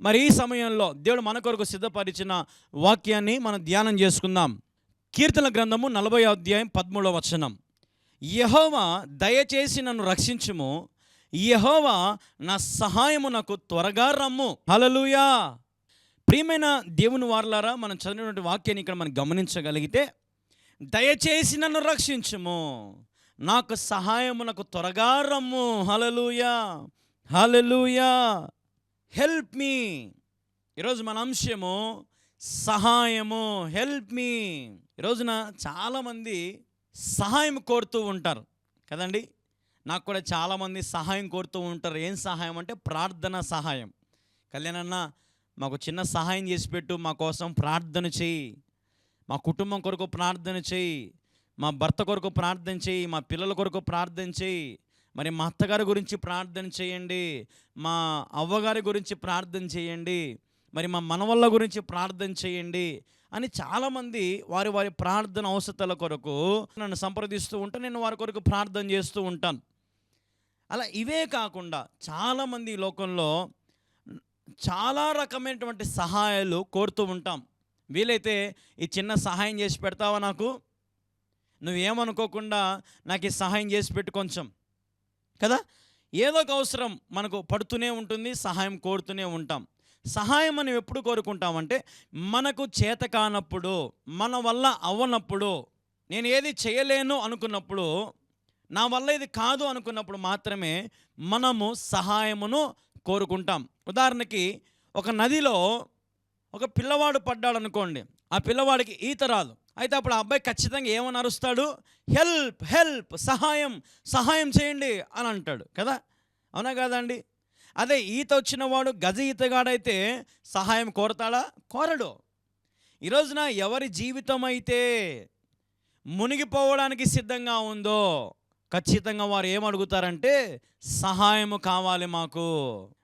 మరి ఈ సమయంలో దేవుడు మన కొరకు సిద్ధపరిచిన వాక్యాన్ని మనం ధ్యానం చేసుకుందాం. కీర్తన గ్రంథము నలభై అధ్యాయం పదమూడవ వచనం. యహోవా దయచేసి నన్ను రక్షించుము. యహోవా నా సహాయము నాకు త్వరగా రమ్ము. హలలుయా ప్రియమైన దేవుని వారలారా మనం చదివినటువంటి వాక్యాన్ని ఇక్కడ మనం గమనించగలిగితే దయచేసి నన్ను రక్షించుము. నాకు సహాయము నాకు త్వరగా రమ్ము. హలలుయా హలలుయా హెల్ప్ మీ ఈరోజు మన అంశము సహాయము. హెల్ప్ మీ ఈరోజున చాలామంది సహాయం కోరుతూ ఉంటారు. కదండి? నాకు కూడా చాలామంది సహాయం కోరుతూ ఉంటారు. ఏం సహాయం అంటే ప్రార్థన సహాయం. కళ్యాణన్న మాకు చిన్న సహాయం చేసి పెట్టు. మా కోసం ప్రార్థన చేయి మా కుటుంబం కొరకు ప్రార్థన చేయి మా భర్త కొరకు ప్రార్థన చేయి మా పిల్లల కొరకు ప్రార్థన చేయి మరి మా అత్తగారి గురించి ప్రార్థన చేయండి. మా అవ్వగారి గురించి ప్రార్థన చేయండి. మరి మా మనవళ్ళ గురించి ప్రార్థన చేయండి అని చాలామంది వారి వారి ప్రార్థన అవసరాల కొరకు నన్ను సంప్రదిస్తూ ఉంటే నేను వారి కొరకు ప్రార్థన చేస్తూ ఉంటాను. అలా ఇవే కాకుండా చాలామంది ఈ లోకంలో చాలా రకమైనటువంటి సహాయాలు కోరుతూ ఉంటాం. వీలైతే ఈ చిన్న సహాయం చేసి పెడతావా నాకు? నువ్వేమనుకోకుండా నాకు ఈ సహాయం చేసి పెట్టు కొంచెం. కదా? ఏదో ఒక అవసరం మనకు పడుతూనే ఉంటుంది సహాయం కోరుతూనే ఉంటాం. సహాయం మనం ఎప్పుడు కోరుకుంటామంటే మనకు చేత కానప్పుడు మన వల్ల అవ్వనప్పుడు నేను ఏది చేయలేను అనుకున్నప్పుడు నా వల్ల ఇది కాదు అనుకున్నప్పుడు మాత్రమే మనము సహాయమును కోరుకుంటాం. ఉదాహరణకి ఒక నదిలో ఒక పిల్లవాడు పడ్డాడు అనుకోండి ఆ పిల్లవాడికి ఈత రాదు. అయితే అప్పుడు ఆ అబ్బాయి ఖచ్చితంగా ఏమని అరుస్తాడు? హెల్ప్ హెల్ప్ సహాయం సహాయం చేయండి అని అంటాడు కదా? అవునా కాదండి? అదే ఈత వచ్చినవాడు గజ ఈతగాడైతే సహాయం కోరతాడా? కోరడు. ఈ రోజున ఎవరి జీవితం అయితే మునిగిపోవడానికి సిద్ధంగా ఉందో ఖచ్చితంగా వారు ఏమడుగుతారంటే సహాయము కావాలి మాకు.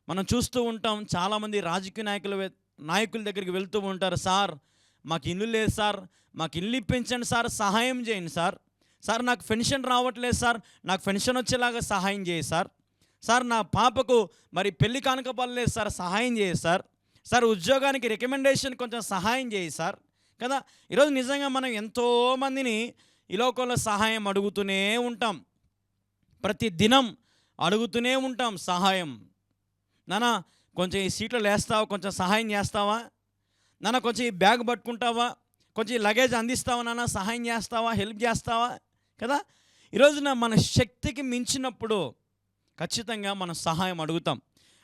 మనం చూస్తూ ఉంటాం చాలామంది రాజకీయ నాయకులు నాయకుల దగ్గరికి వెళ్తూ ఉంటారు సార్ మాకు ఇల్లు లేదు సార్ మాకు ఇల్లు ఇప్పించండి సార్ సహాయం చేయండి సార్. సార్ నాకు పెన్షన్ రావట్లేదు సార్ నాకు పెన్షన్ వచ్చేలాగా సహాయం చేయి సార్. సార్ నా పాపకు మరి పెళ్ళి కానుక పర్లేదు సార్ సహాయం చేయి సార్. సార్ ఉద్యోగానికి రికమెండేషన్ కొంచెం సహాయం చేయి సార్. కదా ఈరోజు నిజంగా మనం ఎంతోమందిని ఈ లోకంలో సహాయం అడుగుతూనే ఉంటాం. ప్రతి దినం అడుగుతూనే ఉంటాం సహాయం. నానా కొంచెం ఈ సీట్లో లేస్తావా కొంచెం సహాయం చేస్తావా? నాన్న కొంచెం ఈ బ్యాగ్ పట్టుకుంటావా? కొంచెం ఈ లగేజ్ అందిస్తావా నాన్న? సహాయం చేస్తావా? హెల్ప్ చేస్తావా? కదా? ఈరోజున మన శక్తికి మించినప్పుడు ఖచ్చితంగా మనం సహాయం అడుగుతాం.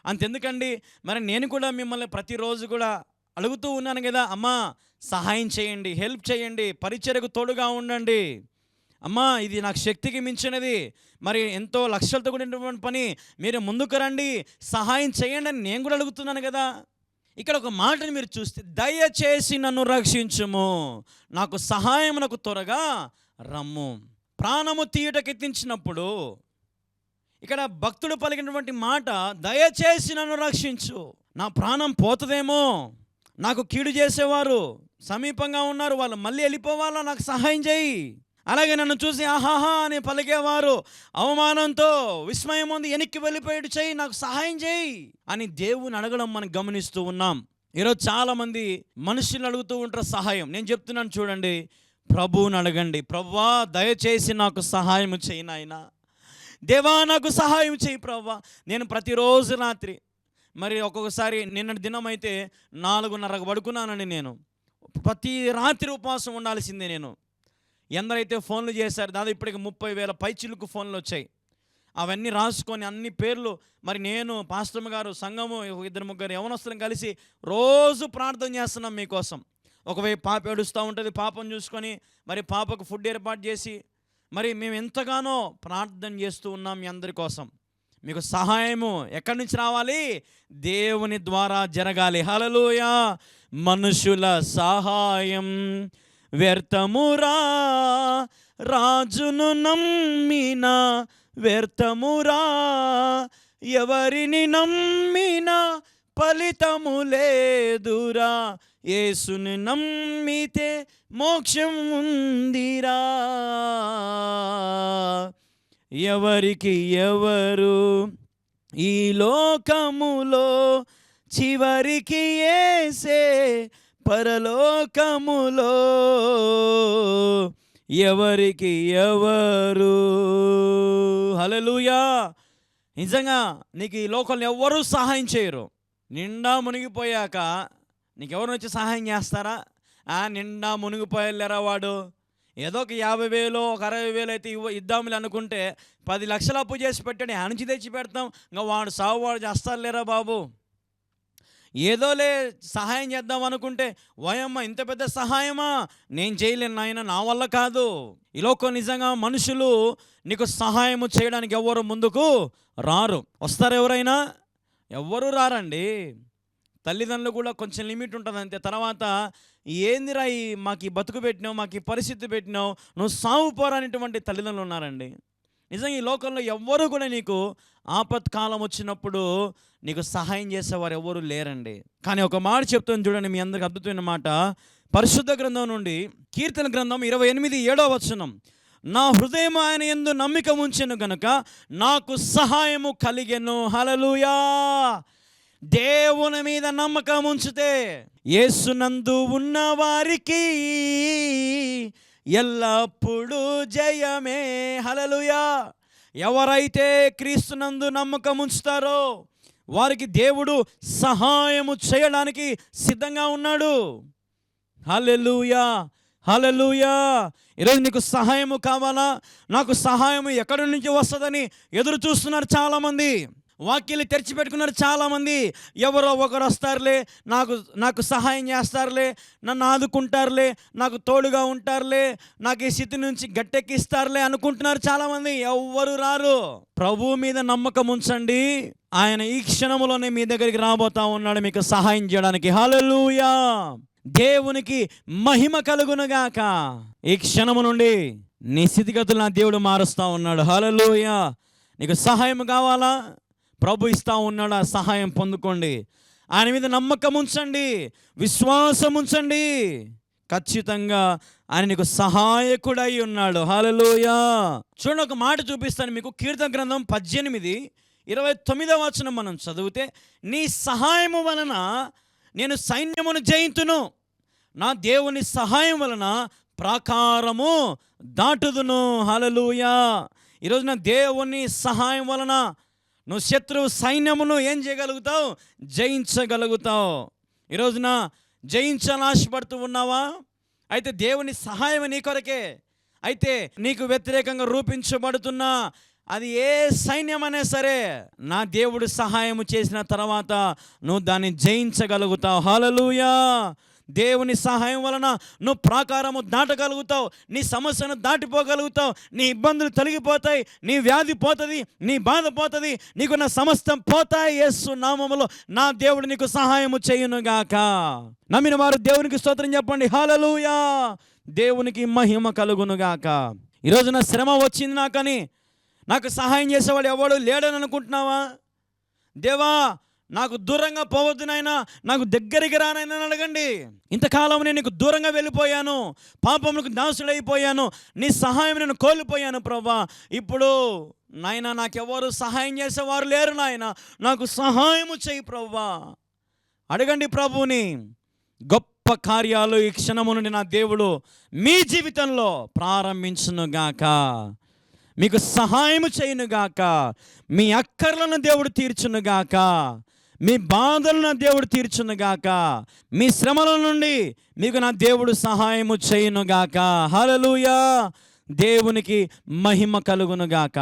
అంతెందుకండి? మరి నేను కూడా మిమ్మల్ని ప్రతిరోజు కూడా అడుగుతూ ఉన్నాను కదా అమ్మా సహాయం చేయండి హెల్ప్ చేయండి పరిచర్యకు తోడుగా ఉండండి. అమ్మా ఇది నాకు శక్తికి మించినది. మరి ఎంతో లక్ష్యాలతో కూడినటువంటి పని. మీరు ముందుకు రండి. సహాయం చేయండి అని నేను కూడా అడుగుతున్నాను కదా. ఇక్కడ ఒక మాటని మీరు చూస్తే దయచేసి నన్ను రక్షించుము. నాకు సహాయమునకు నాకు త్వరగా రమ్ము. ప్రాణము తీయటకెత్తించినప్పుడు ఇక్కడ భక్తుడు పలికినటువంటి మాట దయచేసి నన్ను రక్షించు. నా ప్రాణం పోతుందేమో. నాకు కీడు చేసేవారు సమీపంగా ఉన్నారు. వాళ్ళు మళ్ళీ వెళ్ళిపోవాలా? నాకు సహాయం చేయి. అలాగే నన్ను చూసి ఆహాహా అని పలికేవారు. అవమానంతో విస్మయం ఉంది వెనక్కి వెళ్ళిపోయాడు చేయి నాకు సహాయం చేయి అని దేవుని అడగడం మనం గమనిస్తూ ఉన్నాం. ఈరోజు చాలామంది మనుషులు అడుగుతూ ఉంటారు సహాయం. నేను చెప్తున్నాను చూడండి ప్రభువుని అడగండి. ప్రవ్వా దయచేసి నాకు సహాయం చేయి నాయన. దేవా నాకు సహాయం చేయి ప్రవ్వా. నేను ప్రతిరోజు రాత్రి మరి ఒక్కొక్కసారి నిన్నటి దినం అయితే నాలుగున్నరకు పడుకున్నానండి నేను. ప్రతి రాత్రి ఉపవాసం ఉండాల్సిందే నేను. ఎందరైతే ఫోన్లు చేశారు దాదాపు ఇప్పటికి ముప్పై వేల పైచిలుకు ఫోన్లు వచ్చాయి. అవన్నీ రాసుకొని అన్ని పేర్లు మరి నేను పాస్టమ్ గారు సంఘము ఇద్దరు ముగ్గురు యవనస్తులను కలిసి రోజు ప్రార్థన చేస్తున్నాం మీకోసం. ఒకవైపు పాప ఏడుస్తూ ఉంటుంది పాపం చూసుకొని మరి పాపకు ఫుడ్ ఏర్పాటు చేసి మరి మేము ఎంతగానో ప్రార్థన చేస్తూ ఉన్నాం మీ అందరి కోసం. మీకు సహాయము ఎక్కడి నుంచి రావాలి? దేవుని ద్వారా జరగాలి. హలలోయ మనుషుల సహాయం. వ్యర్థమురా రాజును నమ్మిన వ్యర్థమురా ఎవరిని నమ్మిన ఫలితము లేదురా యేసుని నమ్మితే మోక్షం ఉందిరా. ఎవరికి ఎవరు ఈ లోకములో చివరికి ఏసే పరలోకములో ఎవరికి ఎవరు? హలలుయా నిజంగా నీకు ఈ లోకంలో ఎవ్వరూ సహాయం చేయరు. నిండా మునిగిపోయాక నీకెవరు వచ్చి సహాయం చేస్తారా? ఆ నిండా మునిగిపోయలేరా వాడు? ఏదో ఒక యాభై వేలు ఒక అరవై వేలు అయితే ఇవ్వ ఇద్దాములు అనుకుంటే పది లక్షలు అప్పు చేసి పెట్టండి నుంచి తెచ్చి పెడతాం. ఇంకా వాడు సాగు వాడు చేస్తారు లేరా బాబు? ఏదోలే సహాయం చేద్దాం అనుకుంటే వయమ్మ ఇంత పెద్ద సహాయమా? నేను చేయలేను నాయన నా వల్ల కాదు. ఈ నిజంగా మనుషులు నీకు సహాయము చేయడానికి ఎవరు ముందుకు రారు. వస్తారు ఎవరైనా? ఎవ్వరూ రారండి. తల్లిదండ్రులు కూడా కొంచెం లిమిట్ ఉంటుంది అంతే. తర్వాత ఏందిరా ఈ మాకు ఈ బతుకు పెట్టినావు మాకు ఈ పరిస్థితి పెట్టినావు నువ్వు సాగు పోరానిటువంటి తల్లిదండ్రులు ఉన్నారండి. నిజంగా ఈ లోకంలో ఎవ్వరూ కూడా నీకు ఆపత్కాలం వచ్చినప్పుడు నీకు సహాయం చేసేవారు ఎవరు లేరండి. కానీ ఒక మాట చెప్తాను చూడండి మీ అందరికి అద్భుతమైన మాట. పరిశుద్ధ గ్రంథం నుండి కీర్తన గ్రంథం ఇరవై ఎనిమిది ఏడో వచనం. నా హృదయం ఆయన ఎందు నమ్మిక ఉంచెను గనుక నాకు సహాయము కలిగెను. హలలుయా దేవుని మీద నమ్మకం ఉంచితే యేసునందు ఉన్న వారికి ఎల్లప్పుడూ జయమే. హలలుయా ఎవరైతే క్రీస్తునందు నమ్మకం ఉంచుతారో వారికి దేవుడు సహాయము చేయడానికి సిద్ధంగా ఉన్నాడు. హల్లెలూయా. హలలుయా ఈరోజు నీకు సహాయము కావాలా? నాకు సహాయము ఎక్కడి నుంచి వస్తుందని ఎదురు చూస్తున్నారు చాలామంది. వాక్యలు తెరిచిపెట్టుకున్నారు చాలామంది. ఎవరో ఒకరు వస్తారులే నాకు నాకు సహాయం చేస్తారులే నన్ను ఆదుకుంటారులే నాకు తోడుగా ఉంటారులే నాకు ఈ స్థితి నుంచి గట్టెక్కిస్తారులే అనుకుంటున్నారు చాలామంది. ఎవ్వరు రారు. ప్రభువు మీద నమ్మకం ఉంచండి. ఆయన ఈ క్షణములోనే మీ దగ్గరికి రాబోతా ఉన్నాడు మీకు సహాయం చేయడానికి. హలలుయా దేవునికి మహిమ కలుగునుగాక. ఈ క్షణము నుండి నీ స్థితిగతులు నా దేవుడు మారుస్తా ఉన్నాడు. హలలోయ నీకు సహాయం కావాలా? ప్రభు ఇస్తా ఉన్నాడు? ఆ సహాయం పొందుకోండి. ఆయన మీద నమ్మకం ఉంచండి. విశ్వాసం ఉంచండి. ఖచ్చితంగా ఆయన నీకు సహాయకుడై ఉన్నాడు. హాలలోయా చూడండి ఒక మాట చూపిస్తాను మీకు. కీర్తన గ్రంథం పద్దెనిమిది ఇరవై తొమ్మిదవ వచనం మనం చదివితే నీ సహాయము వలన నేను సైన్యమును జయింతును. నా దేవుని సహాయం వలన ప్రాకారము దాటుదును. హలలుయా ఈరోజు నా దేవుని సహాయం వలన నువ్వు శత్రువు సైన్యమును ఏం చేయగలుగుతావు? జయించగలుగుతావు. ఈరోజున జయించాలని ఆశపడుతూ ఉన్నావా? అయితే దేవుని సహాయం నీ కొరకే. అయితే నీకు వ్యతిరేకంగా రూపించబడుతున్న అది ఏ సైన్యమైనా సరే నా దేవుడు సహాయము చేసిన తర్వాత నువ్వు దాన్ని జయించగలుగుతావు. హలలుయా దేవుని సహాయం వలన నువ్వు ప్రాకారము దాటగలుగుతావు నీ సమస్యను దాటిపోగలుగుతావు నీ ఇబ్బందులు తొలగిపోతాయి నీ వ్యాధి పోతుంది నీ బాధ పోతుంది నీకు నా సమస్తం పోతాయి యేసు నామములో. నా దేవుడు నీకు సహాయము చేయునుగాక. నమ్మిన వారు దేవునికి స్తోత్రం చెప్పండి. హాలలుయా దేవునికి మహిమ కలుగునుగాక. ఈరోజు నా శ్రమ వచ్చింది నాకని నాకు సహాయం చేసేవాడు ఎవడు లేడని అనుకుంటున్నావా? దేవా నాకు దూరంగా పోవద్దు నాయనా నాకు దగ్గరికి రానైనా అడగండి. ఇంతకాలం నేను నీకు దూరంగా వెళ్ళిపోయాను పాపములకు దాసుడైపోయాను నీ సహాయం నేను కోల్పోయాను ప్రభా ఇప్పుడు నాయన నాకెవరు సహాయం చేసేవారు లేరు నాయన నాకు సహాయము చేయి ప్రభా అడగండి ప్రభుని గొప్ప కార్యాలు ఈ క్షణము నుండి నా దేవుడు మీ జీవితంలో ప్రారంభించునుగాక. మీకు సహాయము చేయునుగాక మీ అక్కర్లను దేవుడు తీర్చునుగాక. మీ బాధలను నా దేవుడు తీర్చునుగాక మీ శ్రమల నుండి మీకు నా దేవుడు సహాయము చేయునుగాక హలలుయా దేవునికి మహిమ కలుగునుగాక